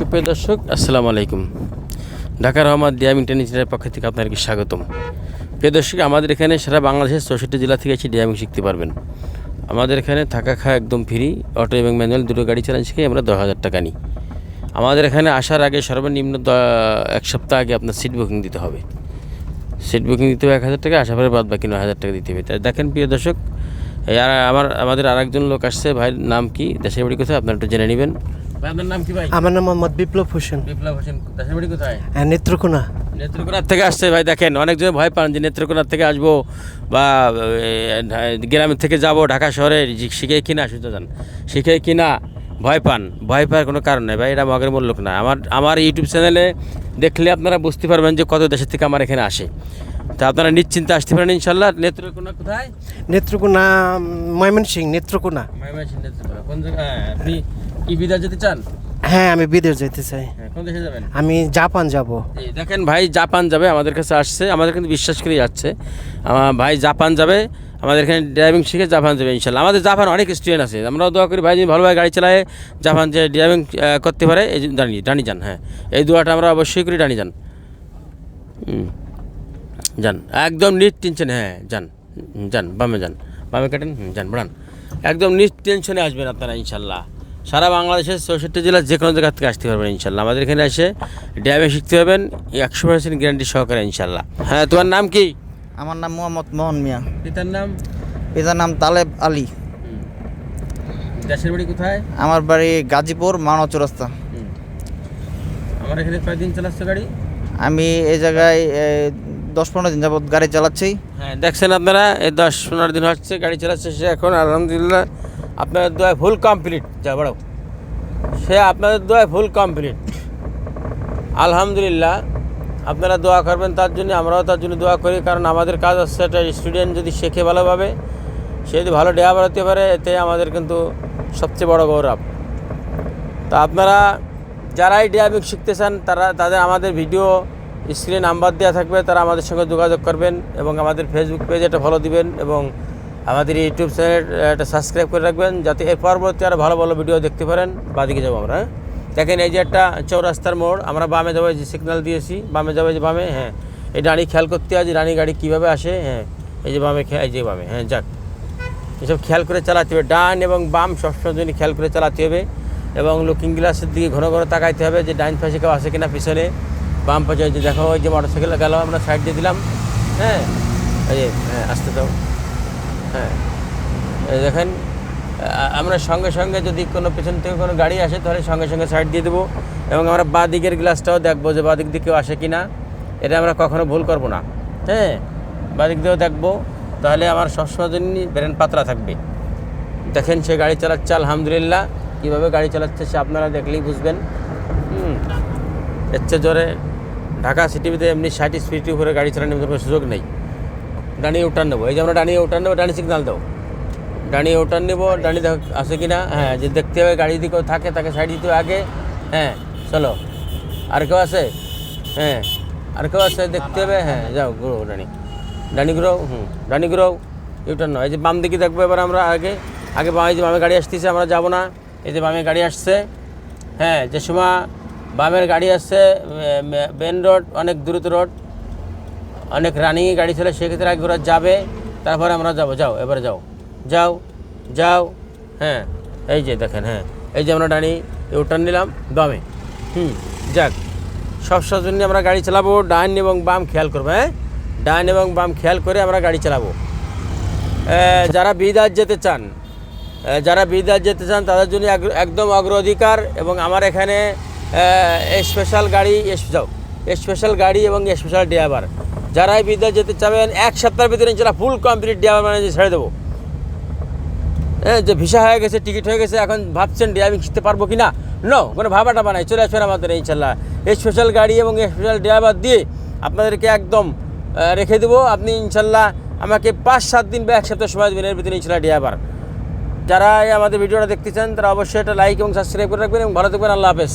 সুপ্রিয় দর্শক, আসসালামু আলাইকুম। ঢাকা রহমান ডিয়াম ইন্টারন্যাশনালের পক্ষ থেকে আপনাকে স্বাগতম। প্রিয় দর্শক, আমাদের এখানে সারা বাংলাদেশের চৌষট্টি জেলা থেকে এসে ডিয়ামিং শিখতে পারবেন। আমাদের এখানে থাকা খাওয়া একদম ফ্রি, অটো এবং ম্যানুয়াল দুটো গাড়ি চালান শিখে আমরা দশ হাজার টাকা নিই। আমাদের এখানে আসার আগে সর্বনিম্ন এক সপ্তাহ আগে আপনার সিট বুকিং দিতে হবে। সিট বুকিং দিতে হবে এক হাজার টাকা, আসার পরে বাদ বাকি নয় হাজার টাকা দিতে হবে। তাই দেখেন প্রিয় দর্শক আমার, আমাদের আরেকজন লোক আসছে, ভাইয়ের নাম কি? দেশের বাড়ি কোথায়? আপনার একটু জেনে নেবেন। ভাই আপনার নাম কি ভাই? আমার নাম মোহাম্মদ বিপ্লব হোসেন। বিপ্লব হোসেন বাড়ি কোথায়? হ্যাঁ, নেত্রকোনা। নেত্রকোনার থেকে আসছে ভাই দেখেন অনেকজন ভয় পান যে নেত্রকোনার থেকে আসব বা গ্রামের থেকে যাব ঢাকা শহরে শিখে কিনা শুনতে যান শিখে কিনা ভয় পান। ভয় পাওয়ার কোনো কারণ নেই ভাই এটা মগের মূল্য না। আমার আমার ইউটিউব চ্যানেলে দেখলে আপনারা বুঝতে পারবেন যে কত দেশের থেকে আমার এখানে আসে। তা আপনারা নিশ্চিন্তে আসতে পারেন ইনশাল্লাহ। নেত্রকোনা কোথায়? নেত্রকোনা ময়মনসিং নেত্রকোনা। ময়মনসিংহ নেত্রকোনা। কোন জায়গায়? আপনি কি বিদায় যেতে চান? হ্যাঁ আমি বিদেশ যেতে চাই। হ্যাঁ কোন দেশে যাবেন? আমি জাপান যাব। দেখেন ভাই জাপান যাবে আমাদের কাছে আসছে। আমাদের কিন্তু বিশ্বাস করে যাচ্ছে। আমার ভাই জাপান যাবে আমাদের এখানে ড্রাইভিং শিখে জাপান যাবে ইনশাল্লাহ। আমাদের জাপান অনেক স্টুডেন্ট আছে। আমরাও দোয়া করি ভাই যদি ভালোভাবে গাড়ি চালায় জাপান যে ড্রাইভিং করতে পারে এই দাঁড়িয়ে ডানি যান হ্যাঁ। এই দোয়াটা আমরা অবশ্যই করি ডানি যান। যান। একদম নিট টেনশন হ্যাঁ যান। যান বামে যান। বামে কাটেন হুম, যান বাড়ান। একদম নিট টেনশনে আসবেন আপনারা ইনশাল্লাহ। সারা বাংলাদেশের চৌষট্টি জেলার যে কোনো জায়গা থেকে আসতে পারবেন ইনশাল্লাহ। আমাদের এখানে এসে ড্রাইভিং শিখতে পারবেন একশো পার্সেন্ট গ্যারান্টি সহকারে ইনশাল্লাহ। হ্যাঁ তোমার নাম কি? আমার নাম মোহাম্মদ মোহন মিয়া। পিতার নাম? পিতার নাম তালেব আলী। দেশের বাড়ি কোথায়? আমার বাড়ি গাজীপুর মানব চৌরাস্তা। আমার এখানে কয়দিন চালাচ্ছে গাড়ি? আমি এই জায়গায় দশ পনেরো দিন যাবত গাড়ি চালাচ্ছি। হ্যাঁ দেখছেন আপনারা এই দশ পনেরো দিন হচ্ছে গাড়ি চালাচ্ছে সে এখন আলহামদুলিল্লাহ। আপনাদের দোয়া ফুল কমপ্লিট যা বাড়াও। সে আপনাদের দোয়া ফুল কমপ্লিট আলহামদুলিল্লাহ, আপনারা দোয়া করবেন তার জন্য, আমরাও তার জন্য দোয়া করি, কারণ আমাদের কাজ হচ্ছে একটা স্টুডেন্ট যদি শেখে ভালোভাবে, সে যদি ভালো ড্রাইভার হতে পারে, এতে আমাদের কিন্তু সবচেয়ে বড় গৌরব। তা আপনারা যারাই ড্রাইভিং শিখতে চান, তারা, তাদের আমাদের ভিডিও স্ক্রিনে নাম্বার দেওয়া থাকবে, তারা আমাদের সঙ্গে যোগাযোগ করবেন এবং আমাদের ফেসবুক পেজ একটা ফলো দিবেন এবং আমাদের ইউটিউব চ্যানেল একটা সাবস্ক্রাইব করে রাখবেন যাতে এর পরবর্তী আরও ভালো ভালো ভিডিও দেখতে পারেন। বাদিকে যাব আমরা হ্যাঁ? দেখেন এই যে একটা চৌরাস্তার মোড়, আমরা বামে যাব যে সিগন্যাল দিয়েছি। বামে যাব যে বামে হ্যাঁ। এই রানী খেয়াল করতে হয় যে রানী গাড়ি কীভাবে আসে হ্যাঁ। এই যে বামে এই যে বামে হ্যাঁ যাক। এসব খেয়াল করে চালাতে হবে। ডান এবং বাম সবসময় জন্য খেয়াল করে চালাতে হবে এবং লুকিং গ্লাসের দিকে ঘন ঘন তাকাইতে হবে যে ডাইন পাশে কেউ আসে কিনা পিছনে। বাম পাশে যে দেখো, ওই যে মোটরসাইকেল গেল, আমরা সাইড দিয়ে দিলাম হ্যাঁ। এই হ্যাঁ আসতে দাও হ্যাঁ। দেখেন আমরা সঙ্গে সঙ্গে যদি কোনো পেছন থেকে কোনো গাড়ি আসে, তাহলে সঙ্গে সঙ্গে সাইড দিয়ে দেবো এবং আমরা বাঁ দিকের গ্লাসটাও দেখব যে বাঁ দিক দিয়ে কেউ আসে কি না এটা আমরা কখনো ভুল করব না। হ্যাঁ বাঁ দিক দিয়েও দেখব। তাহলে আমার সবসময় জন্য ব্রেন পাতলা থাকবে। দেখেন, সে গাড়ি চালাচ্ছে, আলহামদুলিল্লাহ। কীভাবে গাড়ি চালাচ্ছে সে আপনারা দেখলেই বুঝবেন। হুম, এর জোরে ঢাকা সিটিতে এমনি ষাট স্পিডের উপরে গাড়ি চালানোর সুযোগ নেই। ডানিয়ে উঠান নেব। এই যে আমরা ডানিয়ে উঠান নেব ডানি সিগনাল দেবো ডানিয়ে উঠান নেব ডানি আসে কি না হ্যাঁ যে দেখতে হবে গাড়ি যদি কেউ থাকে, তাকে সাইড দিতে হবে আগে। হ্যাঁ চলো। আর কেউ আছে? হ্যাঁ আর কেউ আছে? দেখতে হবে। হ্যাঁ যাও, ঘুরো ডানি ডানি ঘুরো, হুম ডানি ঘুরো। ইউটার্ন নয় এই যে বাম দিকে দেখব এবার আমরা আগে। আগে বামে যে বামে গাড়ি আসতেছে, আমরা যাব না। এই যে বামে গাড়ি আসছে। হ্যাঁ যে সময় বামের গাড়ি আসছে মেন রোড, অনেক দ্রুত রোড। অনেক রানিং গাড়ি ছিল, সেক্ষেত্রে আগে ওরা যাবে। তারপরে আমরা যাব, যাও, এবারে যাও। যাও যাও হ্যাঁ এই যে দেখেন হ্যাঁ এই যে আমরা ডানি ইউটার্ন নিলাম, দমে। হুম, যাক, সব জন্য আমরা গাড়ি চালাবো, ডান এবং বাম খেয়াল করব হ্যাঁ? ডান এবং বাম খেয়াল করে আমরা গাড়ি চালাবো। যারা বিদাত যেতে চান যারা বিদাত যেতে চান, তাদের জন্য একদম অগ্রাধিকার এবং আমার এখানে স্পেশাল গাড়ি যাও স্পেশাল গাড়ি এবং স্পেশাল ড্রাইভার যারাই বিদাত যেতে চাবেন, এক সপ্তাহের ভিতরে ইনশাল্লাহ ফুল কমপ্লিট ড্রাইভার মানে ছেড়ে দেবো। হ্যাঁ যে ভিসা হয়ে গেছে টিকিট হয়ে গেছে, এখন ভাবছেন ড্রাইভিং শিখতে পারব কি না নো কোনো ভাবাটা বানাই, চলে আসবেন আমাদের ইনশাল্লাহ। স্পেশাল গাড়ি এবং স্পেশাল ড্রাইভার দিয়ে আপনাদেরকে একদম রেখে দেবো। আপনি ইনশাল্লাহ আমাকে পাঁচ সাত দিন বা এক সপ্তাহ সময় দেবেন এর ভিতরে ইনশাল্লাহ ড্রাইভার যারা আমাদের ভিডিওটা দেখতে চান তারা অবশ্যই একটা লাইক এবং সাবস্ক্রাইব করে রাখবেন এবং ভালো থাকবেন। আল্লাহ হাফেজ।